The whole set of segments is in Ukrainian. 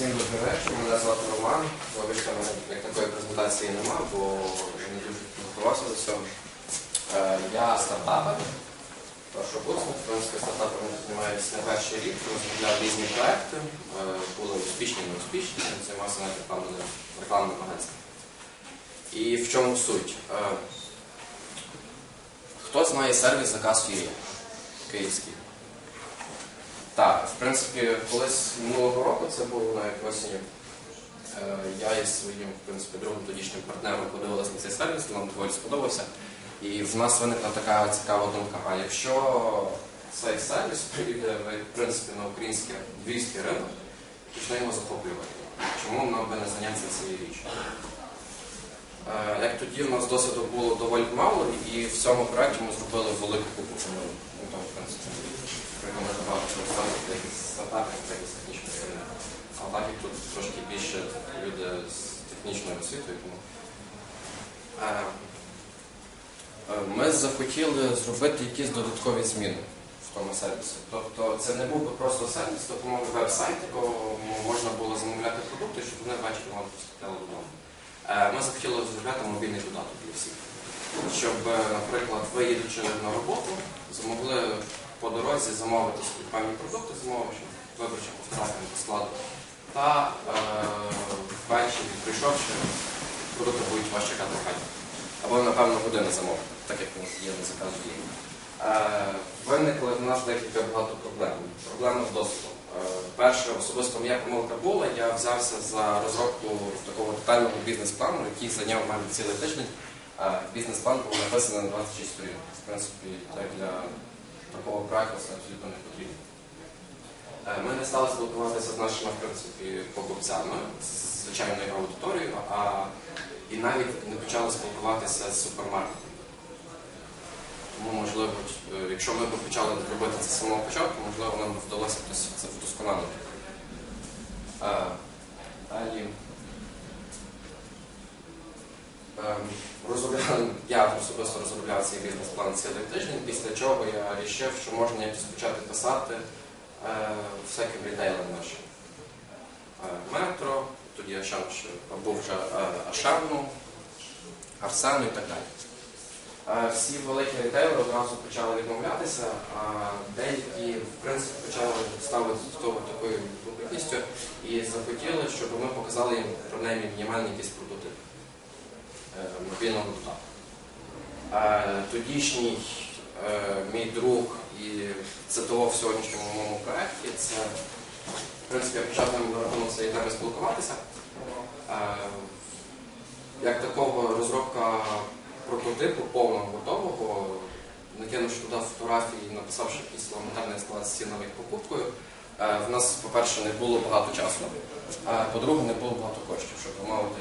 Всім добрий вечір, мене звати Роман. Вибачте, мене як такої презентації нема, бо я не дуже підготувався до цього. Е, Я стартапер, першокурсник, в принципі, стартапом займаюся не перший рік, розробляв різні проекти, е, були успішні, неуспішні, займався навіть рекламним, рекламним агентством. І в чому суть? Е, Хто знає сервіс заказ Фірі київський? Так, в принципі, колись минулого року це було навіть осінню. Е, Я із своїм в принципі, другим тодішнім партнером подивилися на цей сервіс, нам доволі сподобався. І в нас виникла така цікава думка. А якщо цей сервіс прийде в принципі, на український львівський ринок, почне його захоплювати. Чому нам би не зайнятися цією річчю? Е, Як тоді в нас досвіду було доволі мало, і в цьому проєкті ми зробили велику купу помилок. Ну, в принципі, рекомендував ставити якісь стартапи, якісь технічні сторони. А тут трошки більше люди з технічною освітою, е, е, ми захотіли зробити якісь додаткові зміни в тому сервісі. Тобто це не був би просто сервіс, допомоги веб-сайт, якого можна було замовляти продукти, щоб вони ввечері вам пустили додому. Е, Ми захотіли розробляти мобільний додаток для всіх. Щоб, наприклад, ви їдучи на роботу, змогли по дорозі замовити певні продукти, замовивши, виборчи по фотографіям складу. Та е, ввечері, прийшовши, продукти будуть вас чекати в. Або, напевно, години замовити, так як є на заказу є. Е, виникли в нас декілька багато проблем. Проблеми з доступом. Е, перше, особисто моя помилка була, я взявся за розробку такого детального бізнес-плану, який зайняв мене цілий тиждень. Бізнес-план був написаний на 26 сторінок. В принципі, так для такого проекту це абсолютно не потрібно. Е, Ми не стали спілкуватися з нашими в принципі, покупцями, з звичайною аудиторією, а і навіть не почали спілкуватися з супермаркетом. Тому, можливо, е, якщо ми б почали робити це з самого початку, можливо, нам вдалося це вдосконалити. Е, Далі. Розробляли, я особисто розробляв цей бізнес-план цілий тиждень, після чого я вирішив, що можна якось почати писати всяким рітейлам нашим. Е, Метро, тоді Ашан був вже е, Ашану, Арсену і так далі. Е, Всі великі рітейлери одразу почали відмовлятися, а деякі, в принципі, почали ставити до того такою відповідністю і захотіли, щоб ми показали їм принаймні мінімальний якийсь е, мобільного додатку. Е, Тодішній е, мій друг і цитував в сьогоднішньому моєму проєкті, це, в принципі, я почав ним рахунок цієї теми спілкуватися. Е, Як такого розробка прототипу повного готового, накинувши туди фотографії, написавши якийсь елементарний склад з ціновою покупкою, е, в нас, по-перше, не було багато часу, а по-друге, не було багато коштів, щоб мовити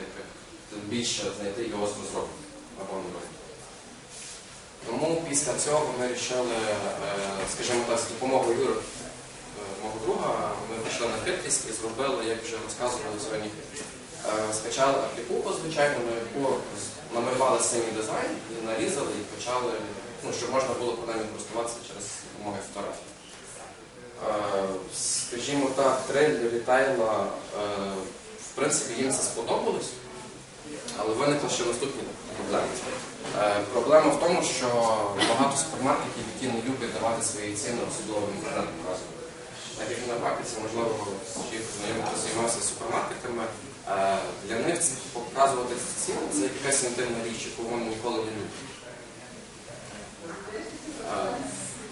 більше знайти його з розробки або Android. Тому після цього ми вирішили, скажімо так, з допомогою Юри, е, мого друга, ми пішли на хитрість і зробили, як вже розказували сьогодні, е, скачали аплікуху, звичайно, на яку намалювали самі дизайн, нарізали і почали, ну, щоб можна було принаймні користуватися через допомогою фотографій. Е, Скажімо так, тренди рітайла, е, в принципі, їм це сподобалось, але виникли ще наступні проблеми. Е, Проблема в тому, що багато супермаркетів, які не люблять давати свої ціни, особливо в інтернет показують. Так як на практиці, можливо, хто займався супермаркетами, е, для них це показувати ціни це якась інтимна річ, яку вони ніколи не люблять. Е,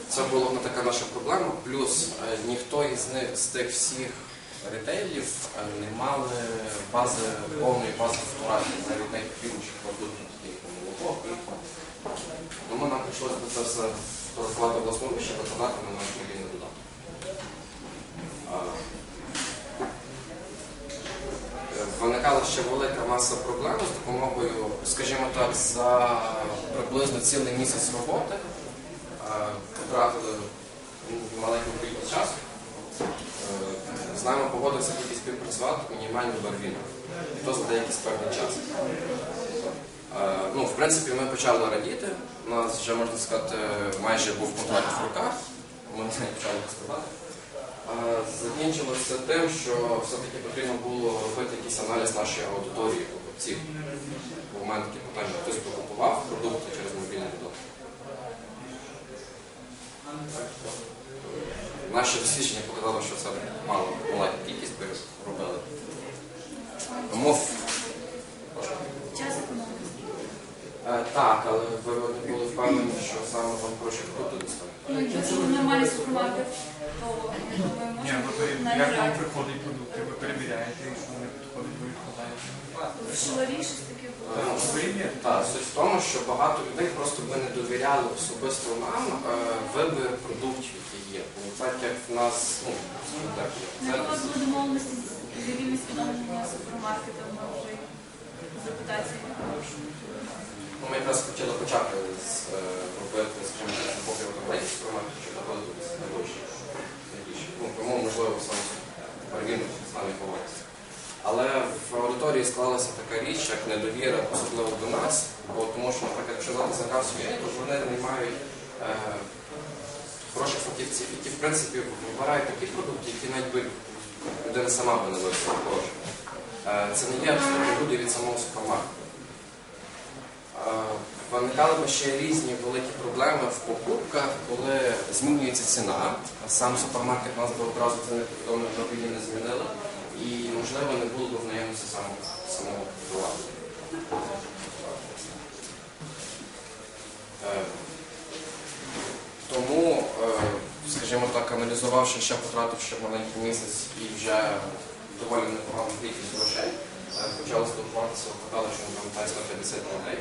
Це була така наша проблема. Плюс ніхто із них з тих всіх ретейлів не мали бази повної бази фотографій, навіть найпівніших продуктів, хліб. Тому нам прийшлося це все фотографувати власноруч і викладати на наш мобільний додаток. Е, Виникала ще велика маса проблем з допомогою, скажімо так, за приблизно цілий місяць роботи е, потратили маленьку кількість часу. Е, З нами погодився тільки співпрацювати мінімально барвін. І то за якийсь певний час. Е, Ну, в принципі, ми почали радіти. У нас вже, можна сказати, майже був контракт в руках. Ми почали працювати. Е, Закінчилося тим, що все-таки потрібно було робити якийсь аналіз нашої аудиторії, тобто ці моменти питання. Хтось покупував продукти через мобільний додаток. Наші дослідження показали, що це мало маленька кількість би робили. Тому Час економити. Е, Так, але ви не були впевнені, що саме вам гроші круто доставить. Ну, якщо це нормальний супермаркет, то ми Ні, можемо ви пере- навіть як вам реально. приходять продукти, ви перевіряєте, якщо вони підходять, ви відкладаєте. В щось таке було. Так, суть в тому, що багато людей просто би не довіряли особисто нам е, вибір продуктів, які є. Бо так як в нас, ну, так, Не це було були домовленості з якимись відомими супермаркетами вже з репутацією. ну, ми якраз хотіли почати з е, робити, скажімо так, захоплювати маленькі супермаркети, щоб доходити найближче. найбільше. Ну, тому, можливо, саме перевірно з нами поводиться. Але в аудиторії склалася така річ, як недовіра, особливо до нас, бо тому що, наприклад, якщо взяти заказ є, то вони наймають е, хороших фахівців, які, в принципі, вибирають такі продукти, які навіть би людина сама би не вибрала. Е, це не є абсолютно люди від самого супермаркету. Виникали ще різні великі проблеми в покупках, коли змінюється ціна. Сам супермаркет нас би одразу це не повідомив, мобільні не змінили. І, можливо, не було б в наявності самого, товару. Е, Тому, е, скажімо так, аналізувавши ще потративши маленький місяць і вже доволі непогану кількість грошей, е, почали спілкуватися, питали, що пам'ятає 150 людей,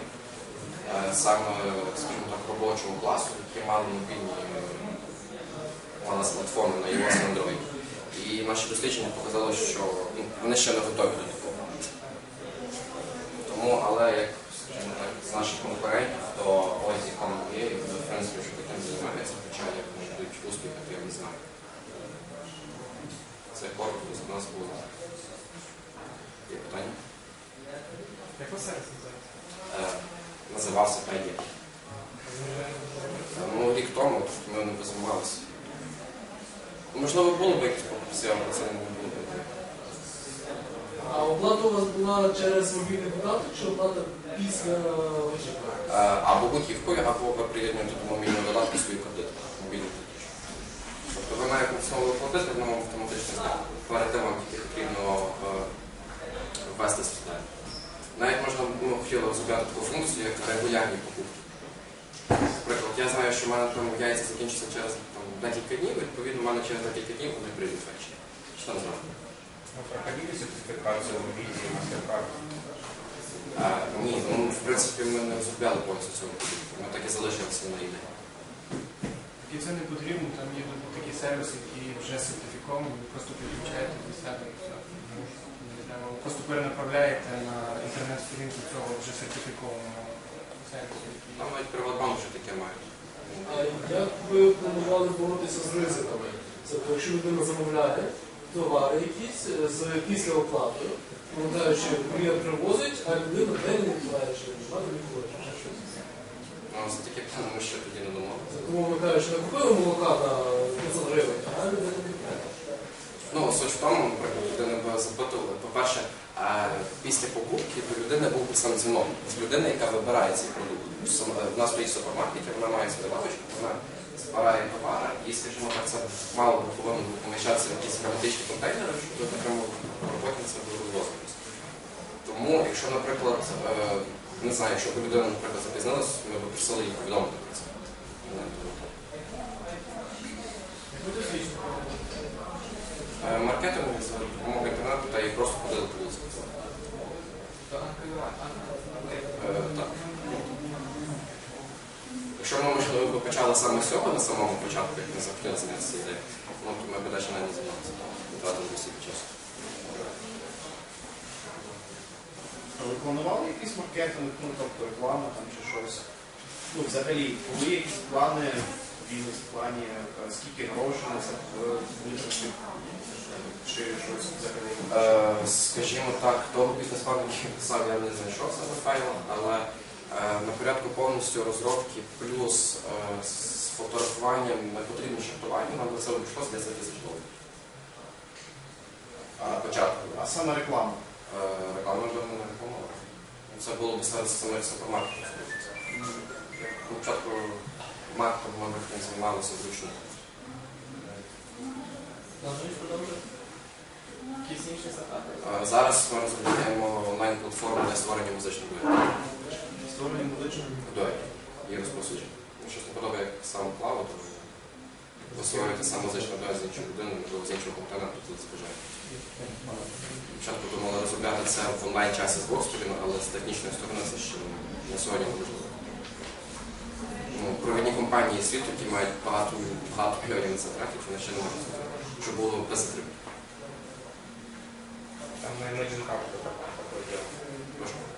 саме, скажімо так, робочого класу, які мали мобільні, е, мали смартфони на iOS Android. І наші дослідження показали, що ну, вони ще не готові до такого. Тому, але як скажімо так, з наших конкурентів, то ось якому є, і в принципі, що таким займається, хоча як будуть успіхи, то я не знаю. Це коротко з нас було. Є питання? Як ви називаєте? Е, називався Педі. Ну, рік тому ми не позаймалися. Можливо, було б якісь покупці, але це не було б. А оплата у вас була через мобільний додаток чи оплата після очікування? Е, Або готівкою, або ви приєднуєте до мобільного додатку свою кредитку. Мобільний платіж. Тобто ви навіть не знову платити, воно автоматично тим вам тільки потрібно е, ввести систему. Навіть можна ну, хотіли розробляти таку функцію, як регулярні покупки. Наприклад, я знаю, що в мене там яйця закінчаться через там, декілька днів, відповідно, в мене через декілька днів вони прийдуть ввечері. Що там? Мы проходили сертификацию в MasterCard. А, ні, ну, в принципі, ми не розробляли повністю цього продукту. Ми так і залишилися на ідеї. І це не потрібно, там є такі сервіси, які вже сертифіковані, ви просто підключаєте до себе і все. Просто перенаправляєте на інтернет-сторінку цього вже сертифікованого сервісу, Там навіть Приватбанк вже таке має. А як ви планували боротися з ризиками? Тобто, якщо людина замовляє товари якісь е, з після оплатою, пам'ятаючи, клієнт привозить, а людина день не платить, чи багато не хоче. Ну, за таке питання ми ще тоді не домовилися. Тому ми не купили молока на 500 гривень, а людина не платить. Ну, суть в тому, наприклад, людина би запитувала, по-перше, після покупки до людини був би сам дзвінок. З людини, яка вибирає цей продукт. Сам- В нас стоїть супермаркет, вона має свою лавочку, вона збирає товари, і, скажімо так, це мало би повинно поміщатися в якісь герметичні контейнери, щоб такому роботі це було розвозилось. Тому, якщо, наприклад, е, не знаю, якщо б людина, наприклад, запізнилась, ми б просили її повідомити про це. Вона б Е, Маркетинг за допомогою інтернету та і просто ходили по. Е, Так. Якщо ми, можливо, почали саме з цього на самому початку, як ми захотіли зайнятися ідеєю, ну, то ми б навіть не займалися. Втратили би часу. А Ви планували якийсь маркетинг, ну тобто реклама там чи щось? Ну, взагалі, були якісь плани, бізнес-плані, е, скільки грошей на це витратити, чи щось взагалі? Е, Скажімо так, того бізнес-плану, який я писав, я не знайшов себе файлом, але е, на порядку повністю розробки плюс е, з фотографуванням на потрібні шартування нам на це обійшлося 10 тисяч доларів. на початку. А саме реклама. Е, Реклама би не рекламувала. Це було б ставити саме супермаркет. На початку маркетом ми не займалися інші заклади? Е, Зараз ми розробляємо онлайн-платформу для створення музичних дуетів. Створення музичних. Дуетів і розповсюдження. Щось не подобає як сам плаву, то ви створюєте сам музичний дует з іншою людиною, можливо, з іншого континенту, це бажаєте. Спочатку думали розробляти це в онлайн-часі з двох сторін, але з технічної сторони це ще на сьогодні неможливо. Ну, провідні компанії світу, які мають багато, багато мільйонів на це тратять, вони ще не можуть щоб було без затримки. Там на Imagine Cup кто-то там такое делал.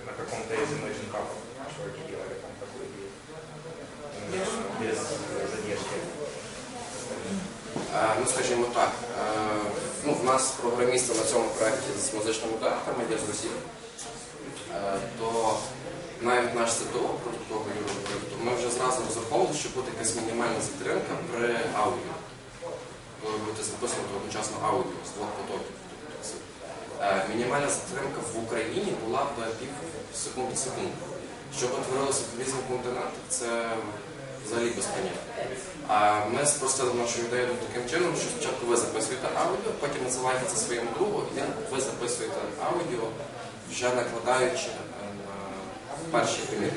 На каком-то из Imagine Cup чуваки делали там такую идею. Без задержки. Ну, скажімо так, ну, в нас програмісти на цьому проєкті з музичними датами є з Росії, то навіть наш ЦТО продуктовий то ми вже зразу розраховували, що буде якась мінімальна затримка при аудіо. Коли ви будете записувати одночасно аудіо з двох потоків. Е, Мінімальна затримка в Україні була б пів секунди секунди. Що б творилося в різних континентах, це взагалі без поняття. А ми спростили нашу ідею таким чином, що спочатку ви записуєте аудіо, потім називаєте це своєму другу, і ви записуєте аудіо, вже накладаючи е, на перший примір.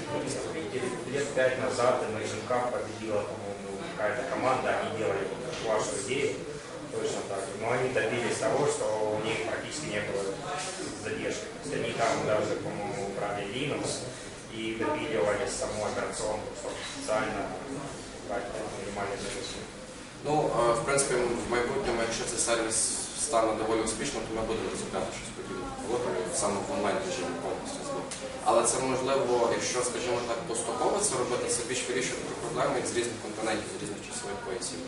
Лет пять назад Imagine Cup победила, по-моему, какая-то команда, делали вот вашу идею, точно Но они добились того, что у них практически не было задержки. То есть они там даже, по-моему, убрали Linux и допиливали саму операционку, чтобы специально брать минимальные загрузки. Ну, е, в принципі, в майбутньому, якщо цей сервіс стане доволі успішним, то ми будемо розробляти щось подібне технологію саме в онлайн режимі повністю. Але це можливо, якщо, скажімо так, поступово це робити, це більш вирішує такі проблеми з різних континентів, з різних часових поясів.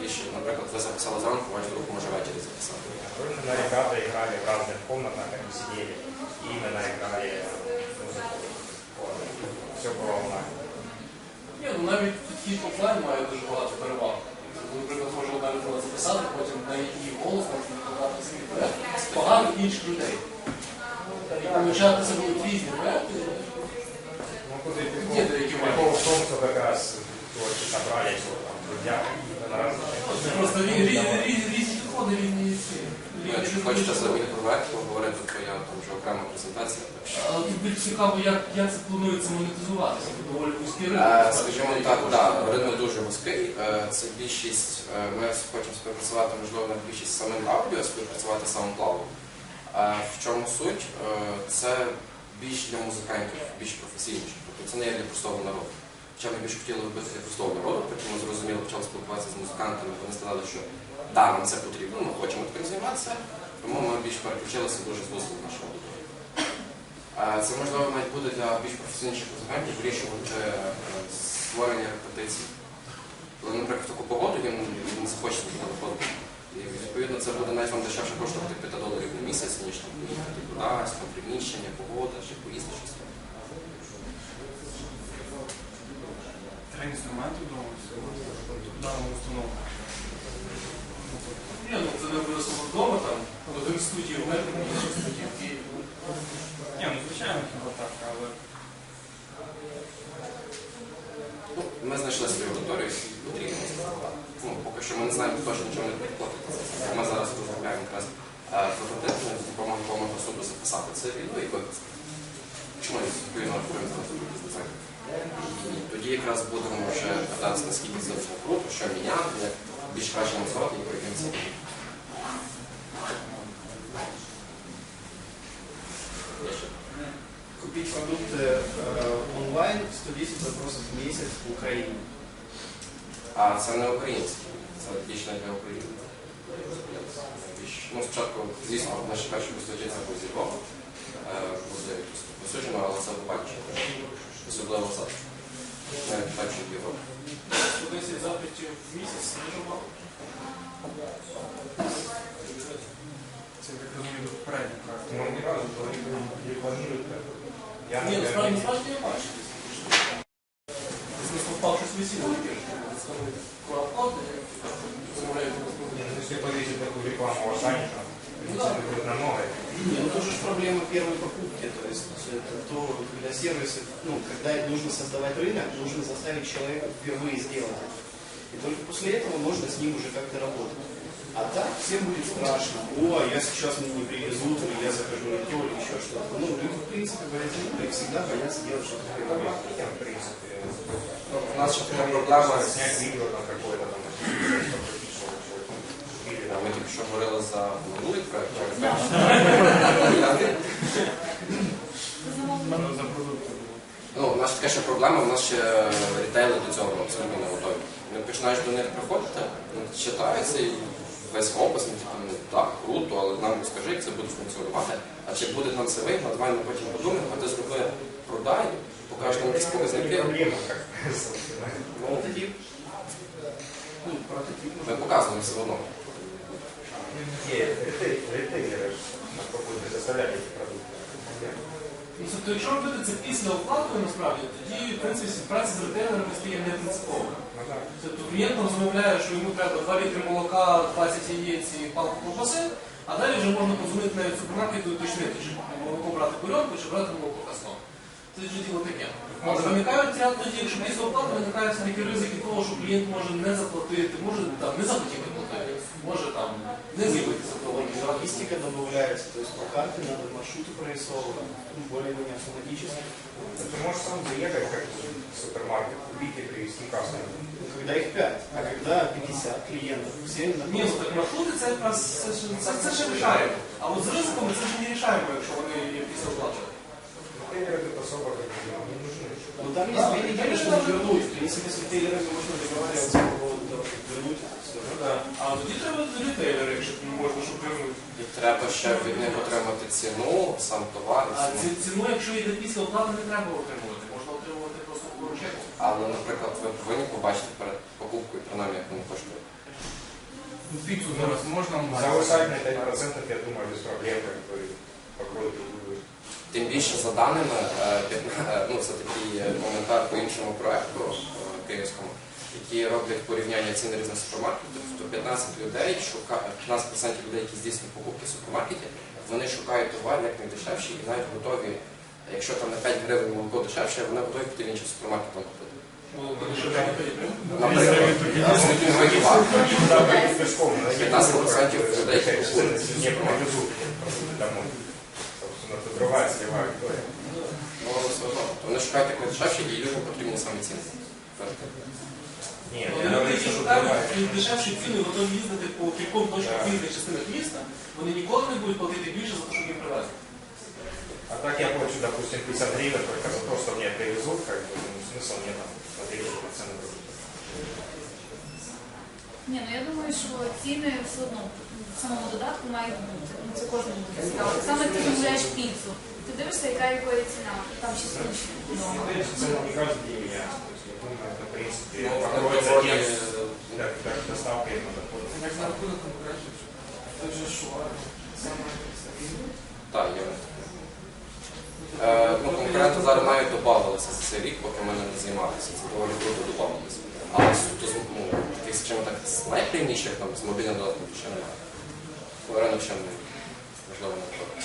Більше, наприклад, ви записали зранку, ваш друг може ввечері записати. Именно ребята играли в разных комнатах, они сидели и именно играли музыку. Все было онлайн. Ні, ну навіть підхід офлайн має дуже багато переваг. Наприклад, може далі було записати, потім на її голос можна свій проєкт з поганих інших людей. І помічати це будуть різні проєкти. Ну, тут и Где якраз прикол, Якимов? прикол в том, что как раз вот, собрались вот, там, друзья Це Просто рі- рі- рі- різні підходи, різні ці. Ну, якщо хочете самі проект, поговорити, то я там вже окрема презентація. Але тут більш цікаво, як, як це планується монетизуватися. Це доволі вузький Е, ринок. Скажімо так, да, ринок дуже вузький. Е, Це більшість, е, ми хочемо співпрацювати, можливо, на більшість з самим аудіо, співпрацювати з SoundCloud. Е, В чому суть? Е, Це більш для музикантів, більш професійніше. Тобто це не є для простого народу. Хоча ми більш хотіли робити для простого народу, потім ми зрозуміли, почали спілкуватися з музикантами, вони сказали, що да, нам це потрібно, ми хочемо таким займатися, тому ми більш переключилися дуже з вузлу нашого аудиторії. Це можливо навіть буде для більш професійніших музикантів вирішувати е, створення репетицій. Коли, наприклад, таку погоду він, він захоче туди виходити. І відповідно це буде навіть вам дешевше коштувати 5 доларів на місяць, ніж там поїхати кудись, там приміщення, погода, чи поїсти щось. Три інструменти вдома, все, даному установку. Ні, ну це не обов'язково вдома там, один студії в метрі, інші студії в Києві. Ні, ну звичайно, хіба так, але Ну, ми знайшли свою аудиторію і потрібно. Ну, поки що ми не знаємо точно, чого не підплатити. Ми зараз розробляємо якраз е, прототип, з допомогою якого можна це відео і викласти. Чому формуємо дизайн? Тоді якраз будемо вже питатися, наскільки це все круто, що міняти, як більш краще насувати і прикінці. Купить продукты э, онлайн 110 запросов в месяц в Украине. А це не українське, це більш для України. Ну, спочатку, звісно, наші перші дослідження були зі Львова, е, буде посуджено, але це побачимо. Особливо зараз. Навіть в Європі. 110 запитів в місяць, дуже мало. це так розумію до попереднього проекту. Но ни разу этого не рекламируют. как бы. Я, Ні, насправді, я бачу. Проблема первой покупки, то есть это то, когда сервисы, ну, когда нужно создавать рынок, нужно заставить человека впервые сделать это. И только после этого можно с ним уже как-то работать. А так всем будет страшно. О, я сейчас мне не привезут, или я закажу не то, или еще что-то. Ну, люди, в принципе, говорят, ну, и всегда боятся делать что-то. Маркетинг, в принципе. Ну, у нас така проблема. Снять видео там какое-то Ми тільки що говорили за минулий проект. Замовлення. За продукти. Ну, у нас така ще проблема, у нас ще рітейли до цього абсолютно не готові. Не починаєш до них приходити, вони читаються і весь опис, ми такі, ну так, круто, але нам скажи, як це буде функціонувати. А чи буде нам це вигідно, давай ми потім подумаємо, а ти зроби продай, покажеш нам якісь показники. Ну, Ну, прототип. ми показуємо все одно. Попробуют предоставлять эти продукты. Ну, Тобто, якщо робити це після оплати, насправді, тоді, в принципі, співпраця з ретейлерами стає не принциповою. Ну. Тобто клієнт замовляє, що йому треба 2 літри молока, 20 яєць і палку ковбаси, а далі вже можна позвонити навіть в супермаркет і уточнити, чи молоко брати кульонку, чи брати молоко касло. Це вже діло таке. Але виникають ряд тоді, якщо після оплати виникають такі ризики того, що клієнт може не заплатити, може там не захотіти платити, може там не з'явитися того. Логистика добавляется, то есть по карте надо маршруты прорисовывать, ну, более-менее автоматически. Ты можешь сам заехать как в супермаркет, купить и привезти кассу. Ну, Когда их 5, а когда 50 клиентов, все на Ні, ну так маршрути це якраз це, ж- це, це ще рішаємо. А от з ризиками це ж не рішаємо, якщо вони є після оплати. Ритейлеры тут особо как бы ну, не нужны. Ну там есть две недели, чтобы вернуть. В принципе, с ритейлерами можно договариваться по поводу того, чтобы вернуть это все. Ну так. А тоді треба ретейлери, якщо не можна, щоб вернути. І треба ще від них отримати ціну, сам товар і А ціну. ці- ціну, якщо йде після оплати, не треба отримувати. Можна отримувати просто по чеку. Але, наприклад, ви повинні побачити перед покупкою, принаймні, як вони коштують. Піцу зараз можна Завышать на 5% я думаю без проблем как бы покроют любую. Тим більше за даними, е, п'ятна- е, ну це такий е, коментар по іншому проекту е, київському, які роблять порівняння цін різних супермаркетів, то 15 людей шукає 15% людей, які здійснюють покупки в супермаркеті, вони шукають товар як найдешевший і навіть готові, якщо там на 5 гривень молоко дешевше, вони готові піти в інший супермаркет купити. Наприклад, абсолютно вигідно. Туда пойти пешком, но 15% людей Конечно, купують. другая аудитория. Ну. Вони шукають як найдешевші і людям потрібні саме ціни. Нет, Вони я люди, говорю, які что шукають другая. дешевші ціни, готові їздити по кільком точках в Так. різних частинах міста, вони ніколи не будуть платити більше за те, щоб їм привезли. А так я плачу, допустим, 50 гривен только за то, что мне привезут, как бы, ну, смысл мне там смотреть на цены продуктов. Ні, ну я думаю, що ціни все одно в самому додатку мають бути. Ну це кожному буде цікаво. Так само як ти замовляєш піцу. Ти дивишся, яка якої ціна. Там ще скучно вдома. Смотреть цены не каждый день меняются. То есть, я думаю, это, в принципе, Ну, покроется доволі, тем, е, как, как доставка им надо Як за рахунок конкуренції, це вже шуар, саме стабільно. Так, є. Е, ну, конкуренти зараз навіть додавалися за цей рік, поки ми не займалися. Це доволі круто додавалися. Але суто з ну, таких, скажімо так, з найпрямніших там, з мобільним додатком ще немає. Ринок ще не можливо не.